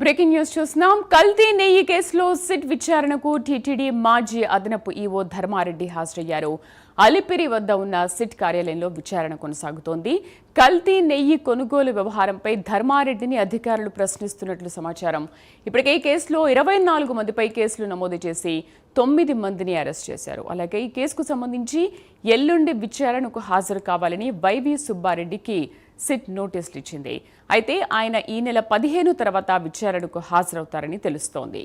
Breaking news చూస్తున్నాం. కల్తీ నెయ్యి కేసులో సిట్ విచారణకు టీటీడీ మాజీ అదనపు ఈవో ధర్మారెడ్డి హాజరయ్యారు. అలిపిరి వద్ద ఉన్న సిట్ కార్యాలయంలో విచారణ కొనసాగుతోంది. కల్తీ నెయ్యి కొనుగోలు వ్యవహారంపై ధర్మారెడ్డిని అధికారులు ప్రశ్నిస్తున్నట్లు సమాచారం. ఇప్పటికే కేసులో ఇరవై నాలుగు మందిపై కేసులు నమోదు చేసి తొమ్మిది మందిని అరెస్ట్ చేశారు. అలాగే ఈ కేసుకు సంబంధించి ఎల్లుండి విచారణకు హాజరు కావాలని వైవి సుబ్బారెడ్డికి సిట్ నోటీసులు ఇచ్చింది. అయితే ఆయన ఈ నెల పదిహేను తర్వాత విచారణకు హాజరవుతారని తెలుస్తోంది.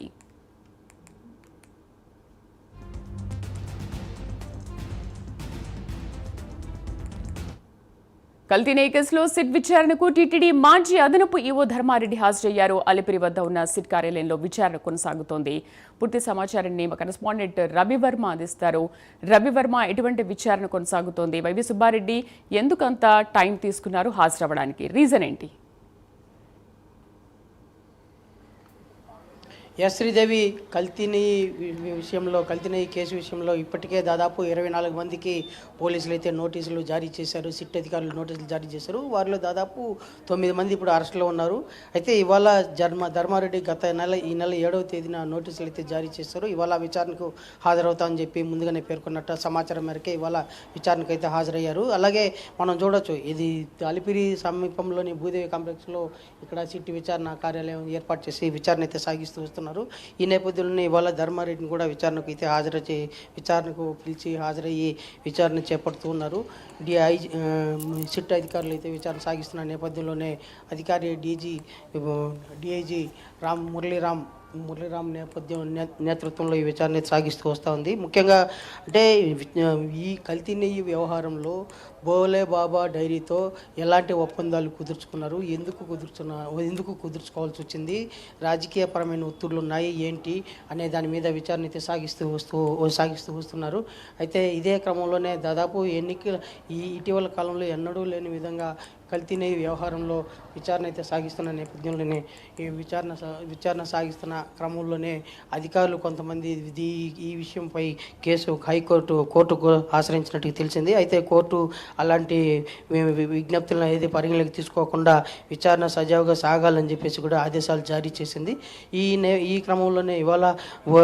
కల్తీనే కేసులో సిట్ విచారణకు టీటీడీ మాజీ అదనపు ఈవో ధర్మారెడ్డి హాజరయ్యారు. అలిపిరి వద్ద ఉన్న సిట్ కార్యాలయంలో విచారణ కొనసాగుతోంది. పూర్తి సమాచారాన్ని మా కరెస్పాండెంట్ రవివర్మ అందిస్తారు. రవివర్మ ఎటువంటి విచారణ కొనసాగుతోంది? వైవి సుబ్బారెడ్డి ఎందుకంత టైం తీసుకున్నారు హాజరవ్వడానికి? రీజన్ ఏంటి? ఎస్ శ్రీదేవి కల్తీని విషయంలో కల్తీని కేసు విషయంలో ఇప్పటికే దాదాపు ఇరవై నాలుగు మందికి పోలీసులు అయితే నోటీసులు జారీ చేశారు సిట్ అధికారులు నోటీసులు జారీ చేశారు. వారిలో దాదాపు తొమ్మిది మంది ఇప్పుడు అరెస్టులో ఉన్నారు. అయితే ఇవాళ ధర్మ ధర్మారెడ్డి గత నెల ఈ నెల ఏడవ తేదీన నోటీసులు అయితే జారీ చేశారు. ఇవాళ విచారణకు హాజరవుతామని చెప్పి ముందుగానే పేర్కొన్నట్టు సమాచారం మేరకే ఇవాళ విచారణకు అయితే హాజరయ్యారు. అలాగే మనం చూడొచ్చు ఇది అలిపిరి సమీపంలోని భూదేవి కాంప్లెక్స్లో ఇక్కడ సిట్టి విచారణ కార్యాలయం ఏర్పాటు చేసి విచారణ అయితే సాగిస్తూ వస్తున్నారు. ఈ నేపథ్యంలోనే ఇవాళ ధర్మారెడ్డిని కూడా విచారణకు అయితే హాజరు చే విచారణకు పిలిచి హాజరయ్యి విచారణ చేపడుతూ ఉన్నారు. డిఐ సిట్ అధికారులు అయితే విచారణ సాగిస్తున్న నేపథ్యంలోనే అధికారి డీజీ డిఐజీ రామ్ మురళీరామ్ మురళీరామ్ నేపథ్యం నేతృత్వంలో ఈ విచారణ సాగిస్తూ వస్తూ ఉంది. ముఖ్యంగా అంటే ఈ కల్తీ నెయ్యి వ్యవహారంలో బోలే బాబా డైరీతో ఎలాంటి ఒప్పందాలు కుదుర్చుకున్నారు? ఎందుకు కుదుర్చున్న ఎందుకు కుదుర్చుకోవాల్సి వచ్చింది? రాజకీయపరమైన ఒత్తిళ్ళు ఉన్నాయి ఏంటి అనే దాని మీద విచారణ అయితే సాగిస్తూ వస్తూ సాగిస్తూ వస్తున్నారు. అయితే ఇదే క్రమంలోనే దాదాపు ఎన్నికల ఈ ఇటీవల కాలంలో ఎన్నడూ లేని విధంగా కల్తీనే వ్యవహారంలో విచారణ అయితే సాగిస్తున్న నేపథ్యంలోనే ఈ విచారణ సా- విచారణ సాగిస్తున్న క్రమంలోనే అధికారులు కొంతమంది ఈ విషయంపై కేసు హైకోర్టు కోర్టుకు ఆశ్రయించినట్టు తెలిసింది. అయితే కోర్టు అలాంటి విజ్ఞప్తులను ఏది పరిగణలోకి తీసుకోకుండా విచారణ సజావుగా సాగాలని చెప్పేసి కూడా ఆదేశాలు జారీ చేసింది. ఈ నే ఈ క్రమంలోనే ఇవాళ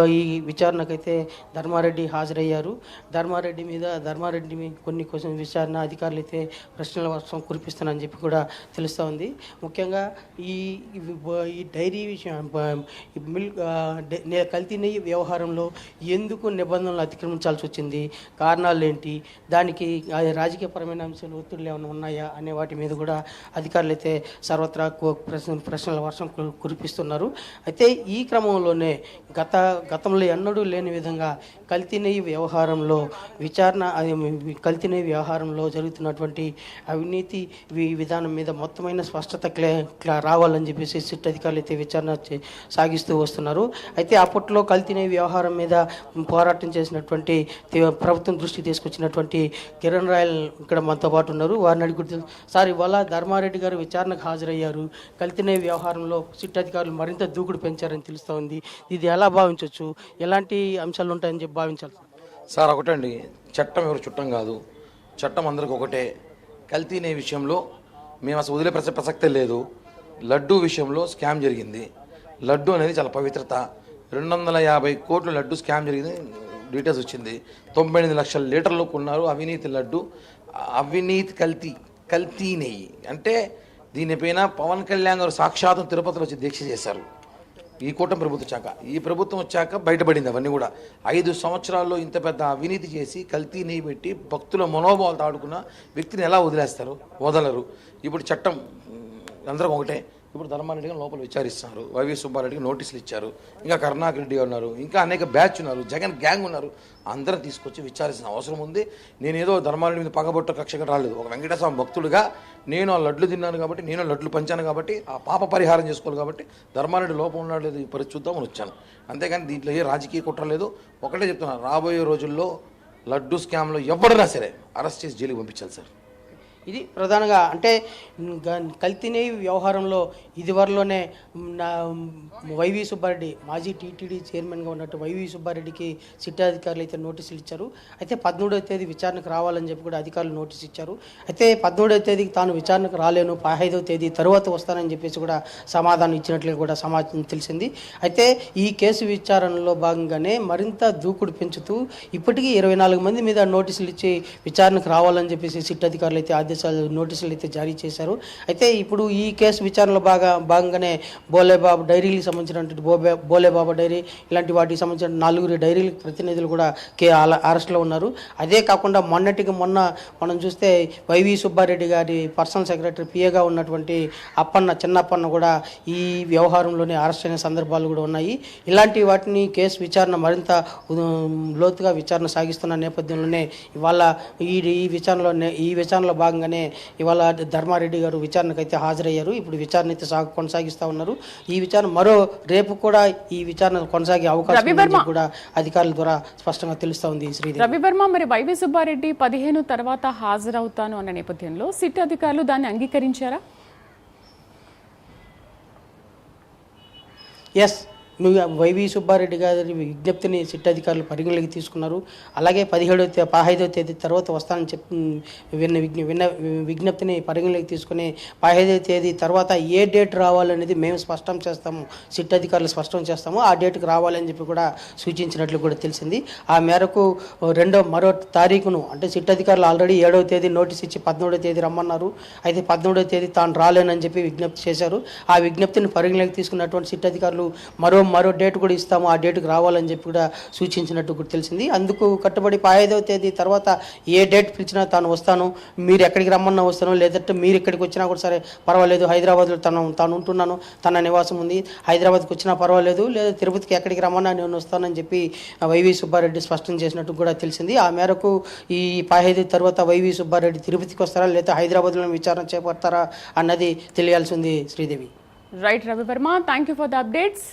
ఈ విచారణకైతే ధర్మారెడ్డి హాజరయ్యారు. ధర్మారెడ్డి మీద ధర్మారెడ్డి కొన్ని క్వశ్చన్ విచారణ అధికారులు అయితే ప్రశ్నల వర్షం అని చెప్పి కూడా తెలుస్తూ ఉంది. ముఖ్యంగా ఈ ఈ డైరీ విషయం మిల్క్ కల్తీ నెయ్యి వ్యవహారంలో ఎందుకు నిబంధనలు అతిక్రమించాల్సి వచ్చింది? కారణాలు ఏంటి? దానికి రాజకీయపరమైన అంశాలు ఒత్తిళ్ళు ఏమైనా ఉన్నాయా? అనే వాటి మీద కూడా అధికారులు అయితే సర్వత్రా ప్రశ్న ప్రశ్నల వర్షం కు- కురిపిస్తున్నారు. అయితే ఈ క్రమంలోనే గత గతంలో ఎన్నడూ లేని విధంగా కల్తీ నెయ్యి వ్యవహారంలో విచారణ కల్తీ నెయ్యి వ్యవహారంలో జరుగుతున్నటువంటి అవినీతి ఈ విధానం మీద మొత్తమైన స్పష్టత క్లే క్లా- రావాలని చెప్పేసి సిట్ అధికారులు అయితే విచారణ సాగిస్తూ వస్తున్నారు. అయితే అప్పట్లో కల్తీనే వ్యవహారం మీద పోరాటం చేసినటువంటి ప్రభుత్వం దృష్టికి తీసుకొచ్చినటువంటి కిరణ్ రాయల్ ఇక్కడ మనతో పాటు ఉన్నారు. వారిని అడిగి సార్ ఇవాళ ధర్మారెడ్డి గారు విచారణకు హాజరయ్యారు. కల్తీనే వ్యవహారంలో సిట్ అధికారులు మరింత దూకుడు పెంచారని తెలుస్తూ ఉంది ఇది ఎలా భావించవచ్చు ఎలాంటి అంశాలు ఉంటాయని చెప్పి భావించాలి సార్? సార్ ఒకటండి. చట్టం ఎవరు చుట్టం కాదు. చట్టం అందరికి ఒకటే. కల్తీనే విషయంలో మేము అసలు వదిలే ప్రస ప్రసక్తే లేదు. లడ్డు విషయంలో స్కామ్ జరిగింది. లడ్డు అనేది చాలా పవిత్రత. రెండు వందల యాభై కోట్ల లడ్డు స్కామ్ జరిగింది. డీటెయిల్స్ వచ్చింది. తొంభై ఎనిమిది లక్షల లీటర్లు కొన్నారు. అవినీతి లడ్డు అవినీతి కల్తీ కల్తీ నెయ్యి. అంటే దీనిపైన పవన్ కళ్యాణ్ గారు సాక్షాత్తం తిరుపతిలో వచ్చి దీక్ష చేశారు. ఈ కూటమి ప్రభుత్వం వచ్చాక. ఈ ప్రభుత్వం వచ్చాక బయటపడింది అవన్నీ కూడా. ఐదు సంవత్సరాల్లో ఇంత పెద్ద అవినీతి చేసి కల్తీ నెయ్యి పెట్టి భక్తుల మనోభావాలు తాడుకున్న వ్యక్తిని ఎలా వదిలేస్తారు? వదలరు. ఇప్పుడు చట్టం అందరం ఒకటే. ఇప్పుడు ధర్మారెడ్డి గారు లోపల విచారిస్తున్నారు. వైవి సుబ్బారెడ్డికి నోటీసులు ఇచ్చారు. ఇంకా కరుణాకర్ రెడ్డి ఉన్నారు. ఇంకా అనేక బ్యాచ్ ఉన్నారు. జగన్ గ్యాంగ్ ఉన్నారు. అందరం తీసుకొచ్చి విచారించిన అవసరం ఉంది. నేను ఏదో ధర్మారెడ్డి మీద పగబొట్ట కక్షగా రాలేదు. ఒక వెంకటేశ్వర భక్తుడుగా నేను ఆ లడ్లు తిన్నాను కాబట్టి నేను లడ్లు పంచాను కాబట్టి ఆ పాప పరిహారం చేసుకోవాలి కాబట్టి ధర్మారెడ్డి లోపం ఉన్నాడు లేదు ఈ పరిస్థితి చూద్దామని వచ్చాను. అంతేగాని దీంట్లో ఏ రాజకీయ కుట్ర లేదు. ఒకటే చెప్తున్నాను రాబోయే రోజుల్లో లడ్డు స్కామ్లో ఎవరైనా సరే అరెస్ట్ చేసి జైలుకి పంపించాలి సార్. ఇది ప్రధానంగా అంటే గ- కల్తీనే వ్యవహారంలో ఇదివరలోనే నా వైవి సుబ్బారెడ్డి మాజీ టీటీడీ చైర్మన్గా ఉన్నట్టు వైవి సుబ్బారెడ్డికి సిట్ అధికారులు అయితే నోటీసులు ఇచ్చారు. అయితే పదమూడవ తేదీ విచారణకు రావాలని చెప్పి కూడా అధికారులు నోటీస్ ఇచ్చారు. అయితే పదమూడవ తేదీకి తాను విచారణకు రాలేను పదహైదవ తేదీ తర్వాత వస్తానని చెప్పేసి కూడా సమాధానం ఇచ్చినట్లు కూడా సమాచారం తెలిసింది. అయితే ఈ కేసు విచారణలో భాగంగానే మరింత దూకుడు పెంచుతూ ఇప్పటికీ ఇరవై నాలుగు మంది మీద నోటీసులు ఇచ్చి విచారణకు రావాలని చెప్పేసి సిట్ అధికారులు అయితే ఆదేశాలు నోటీసులు అయితే జారీ చేశారు. అయితే ఇప్పుడు ఈ కేసు విచారణలో బాగా భాగంగానే బోలేబాబు డైరీలకు సంబంధించినటువంటి బోబే బోలేబాబా డైరీ ఇలాంటి వాటికి సంబంధించిన నలుగురు డైరీల ప్రతినిధులు కూడా కే అరెస్ట్లో ఉన్నారు. అదే కాకుండా మొన్నటికి మొన్న మనం చూస్తే వైవి సుబ్బారెడ్డి గారి పర్సనల్ సెక్రటరీ పిఏగా ఉన్నటువంటి అప్పన్న చిన్నప్పన్న కూడా ఈ వ్యవహారంలోనే అరెస్ట్ అయిన సందర్భాలు కూడా ఉన్నాయి. ఇలాంటి వాటిని కేసు విచారణ మరింత లోతుగా విచారణ సాగిస్తున్న నేపథ్యంలోనే ఇవాళ ఈ ఈ విచారణలో ఈ విచారణలో భాగంగా భాగంగానే ఇవాళ ధర్మారెడ్డి గారు విచారణకు అయితే హాజరయ్యారు. ఇప్పుడు విచారణ అయితే సాగు కొనసాగిస్తూ ఉన్నారు. ఈ విచారణ మరో రేపు కూడా ఈ విచారణ కొనసాగే అవకాశం కూడా అధికారుల ద్వారా స్పష్టంగా తెలుస్తా ఉంది శ్రీదేవి. రవివర్మ మరి వైవి సుబ్బారెడ్డి పదిహేను తర్వాత హాజరవుతాను అన్న నేపథ్యంలో సిట్ అధికారులు దాన్ని అంగీకరించారా? ఎస్ నువ్వు వైవి సుబ్బారెడ్డి గారి విజ్ఞప్తిని సిట్ అధికారులు పరిగణలోకి తీసుకున్నారు. అలాగే పదిహేడవ తే పదహైదవ తేదీ తర్వాత వస్తానని చెప్పి విన్న విజ్ఞ విన్న విజ్ఞప్తిని పరిగణలోకి తీసుకుని పదహైదవ తేదీ తర్వాత ఏ డేట్ రావాలనేది మేము స్పష్టం చేస్తాము. సిట్ అధికారులు స్పష్టం చేస్తాము. ఆ డేట్కి రావాలని చెప్పి కూడా సూచించినట్లు కూడా తెలిసింది. ఆ మేరకు రెండో మరో తారీఖును అంటే సిట్ అధికారులు ఆల్రెడీ ఏడవ తేదీ నోటీస్ ఇచ్చి పదమూడవ తేదీ రమ్మన్నారు. అయితే పదమూడవ తేదీ తాను రాలేనని చెప్పి విజ్ఞప్తి చేశారు. ఆ విజ్ఞప్తిని పరిగణలోకి తీసుకున్నటువంటి సిట్ అధికారులు మరో మరో డేట్ కూడా ఇస్తాము ఆ డేట్కి రావాలని చెప్పి కూడా సూచించినట్టు కూడా తెలిసింది. అందుకు కట్టుబడి పదహైదవ తేదీ తర్వాత ఏ డేట్ పిలిచినా తాను వస్తాను. మీరు ఎక్కడికి రమ్మన్నా వస్తాను. లేదంటే మీరు ఇక్కడికి వచ్చినా కూడా సరే పర్వాలేదు. హైదరాబాద్లో తను తాను ఉంటున్నాను. తన నివాసం ఉంది. హైదరాబాద్కి వచ్చినా పర్వాలేదు. లేదా తిరుపతికి ఎక్కడికి రమ్మన్నా నేను వస్తానని చెప్పి వైవి సుబ్బారెడ్డి స్పష్టం చేసినట్టు కూడా తెలిసింది. ఆ మేరకు ఈ పదహైదు తర్వాత వైవి సుబ్బారెడ్డి తిరుపతికి వస్తారా? లేదా హైదరాబాద్లో విచారణ చేపడతారా? అన్నది తెలియాల్సి ఉంది Sridevi. Right Ravivarma thank you for the updates